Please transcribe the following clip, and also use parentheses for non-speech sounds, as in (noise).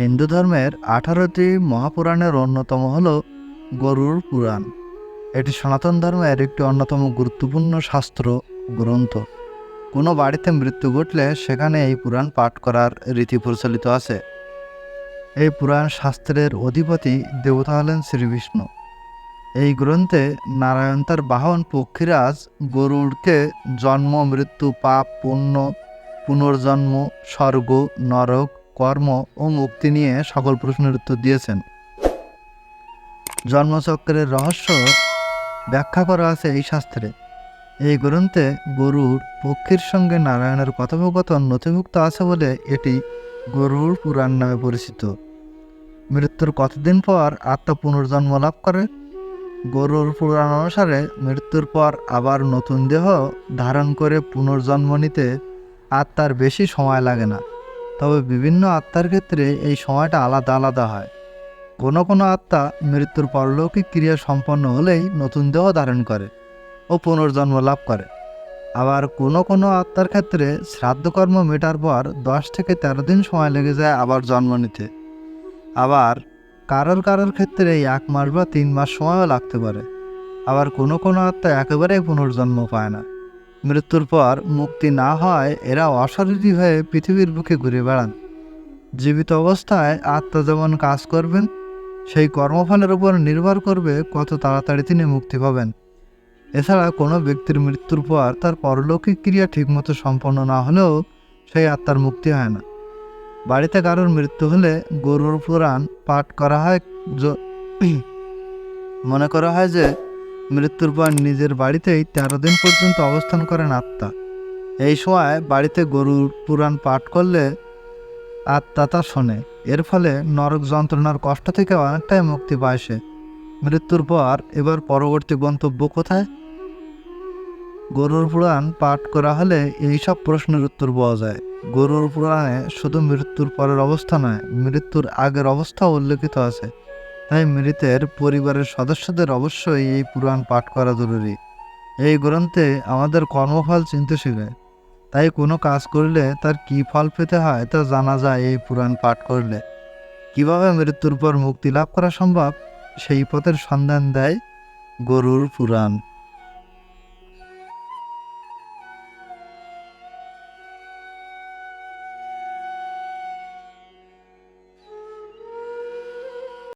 হিন্দু ধর্মের আঠারোটি মহাপুরাণের অন্যতম হল গরুর পুরাণ। এটি সনাতন ধর্মের একটি অন্যতম গুরুত্বপূর্ণ শাস্ত্র গ্রন্থ। কোনো বাড়িতে মৃত্যু ঘটলে সেখানে এই পুরাণ পাঠ করার রীতি প্রচলিত আছে। এই পুরাণ শাস্ত্রের অধিপতি দেবতা হলেন শ্রীবিষ্ণু। এই গ্রন্থে নারায়ণ তার বাহন পক্ষীরাজ গরুড়কে জন্ম, মৃত্যু, পাপ, পুণ্য, পুনর্জন্ম, স্বর্গ, নরক কর্ম ও মুক্তি নিয়ে সকল প্রশ্নের উত্তর দিয়েছেন। জন্মচক্রের রহস্য ব্যাখ্যা করা আছে এই শাস্ত্রে। এই গ্রন্থে গরুর পক্ষীর সঙ্গে নারায়ণের কথোপকথন নথিভুক্ত আছে বলে এটি গরুর পুরাণ নামে পরিচিত। মৃত্যুর কতদিন পর আত্মা পুনর্জন্ম লাভ করে? গরুর পুরাণ অনুসারে মৃত্যুর পর আবার নতুন দেহ ধারণ করে পুনর্জন্ম নিতে আত্মার বেশি সময় লাগে না। তবে বিভিন্ন আত্মার ক্ষেত্রে এই সময়টা আলাদা আলাদা হয়। কোনো কোনো আত্মা মৃত্যুর পরলৌকিক ক্রিয়া সম্পন্ন হলেই নতুন দেহ ধারণ করে ও পুনর্জন্ম লাভ করে। আবার কোনো কোনো আত্মার ক্ষেত্রে শ্রাদ্ধকর্ম মেটার পর দশ থেকে তেরো দিন সময় লেগে যায় আবার জন্ম নিতে। আবার কারোর কারোর ক্ষেত্রে এই এক মাস বা তিন মাস সময়ও লাগতে পারে। আবার কোনো কোনো আত্মা একেবারেই পুনর্জন্ম পায় না। মৃত্যুর পর মুক্তি না হয় এরা অশরীরী হয়ে পৃথিবীর বুকে ঘুরে বেড়ান। জীবিত অবস্থায় আত্মা যেমন কাজ করবেন, সেই কর্মফলের উপর নির্ভর করবে কত তাড়াতাড়ি তিনি মুক্তি পাবেন। এছাড়া কোনো ব্যক্তির মৃত্যুর পর তার পরলৌকিক ক্রিয়া ঠিকমতো সম্পন্ন না হলেও সেই আত্মার মুক্তি হয় না। বাড়িতে কারোর মৃত্যু হলে গরুর পুরাণ পাঠ করা হয় (clears throat) মনে করা হয় যে মৃত্যুর পর নিজের বাড়িতেই তেরো দিন পর্যন্ত অবস্থান করেন আত্মা। এই সময় বাড়িতে গরুর পুরাণ পাঠ করলে আত্মা তা শোনে। এর ফলে নরক যন্ত্রণার কষ্ট থেকে অনেকটাই মুক্তি পায় সে। মৃত্যুর পর এবার পরবর্তী গন্তব্য কোথায়? গরুর পুরাণ পাঠ করা হলে এই সব প্রশ্নের উত্তর পাওয়া যায়। গরুর পুরাণে শুধু মৃত্যুর পরের অবস্থা নয়, মৃত্যুর আগের অবস্থাও উল্লেখিত আছে। তাই মৃতের পরিবারের সদস্যদের অবশ্যই এই পুরাণ পাঠ করা জরুরি। এই গ্রন্থে আমাদের কর্মফল চিনতে তাই কোনো কাজ করলে তার কী ফল পেতে হয় তা জানা যায় এই পুরাণ পাঠ করলে। কীভাবে মৃত্যুর পর মুক্তি লাভ করা সম্ভব? সেই পথের সন্ধান দেয় গরুর পুরাণ।